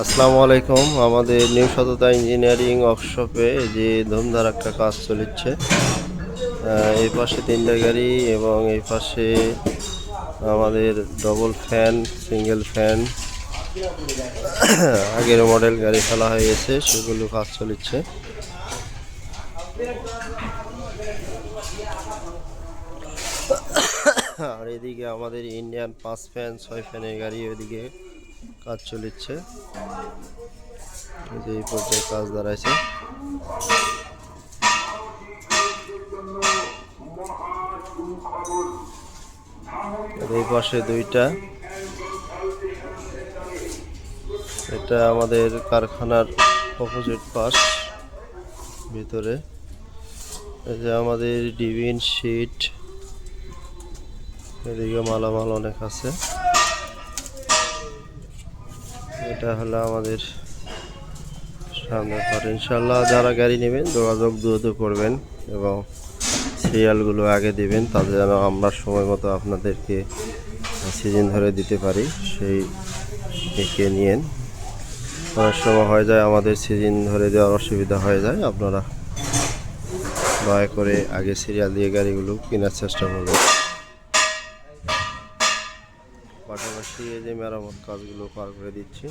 আসসালামু আলাইকুম। আমাদের নিউ সততা ইঞ্জিনিয়ারিং ওয়ার্কশপে যে ধুমধার একটা কাজ চলেছে এই পাশে তিনটা গাড়ি এবং এই পাশে আমাদের ডবল ফ্যান সিঙ্গেল ফ্যান আগের মডেল গাড়ি ফেলা হয়ে গেছে, সেগুলো কাজ চলেছে আর এদিকে আমাদের ইন্ডিয়ান পাঁচ ফ্যান ছয় ফ্যানের গাড়ি ওইদিকে কাজ এই যে এই পর্যায়ে কাজ দাঁড়াইছে। এই পাশে দুইটা। এটা আমাদের কারখানার অপোজিট পাশ ভিতরে। এই যে আমাদের ডিবিন শিট এদিকে মালামাল অনেক আছে। এটা হলো আমাদের সামনে পর ইনশাল্লাহ যারা গাড়ি নেবেন, যোগাযোগ দ্রুত করবেন এবং সিরিয়ালগুলো আগে দেবেন, তাতে যেন আমরা সময় মতো আপনাদেরকে সিজন ধরে দিতে পারি, সেই একে নিয়েন। অনেক সময় হয়ে যায় আমাদের সিজন ধরে দেওয়ার অসুবিধা হয়ে যায়, আপনারা দয়া করে আগে সিরিয়াল দিয়ে গাড়িগুলো কেনার চেষ্টা করবেন। পাশাপাশি এই যে মেরামত কাজগুলো পার করে দিচ্ছি।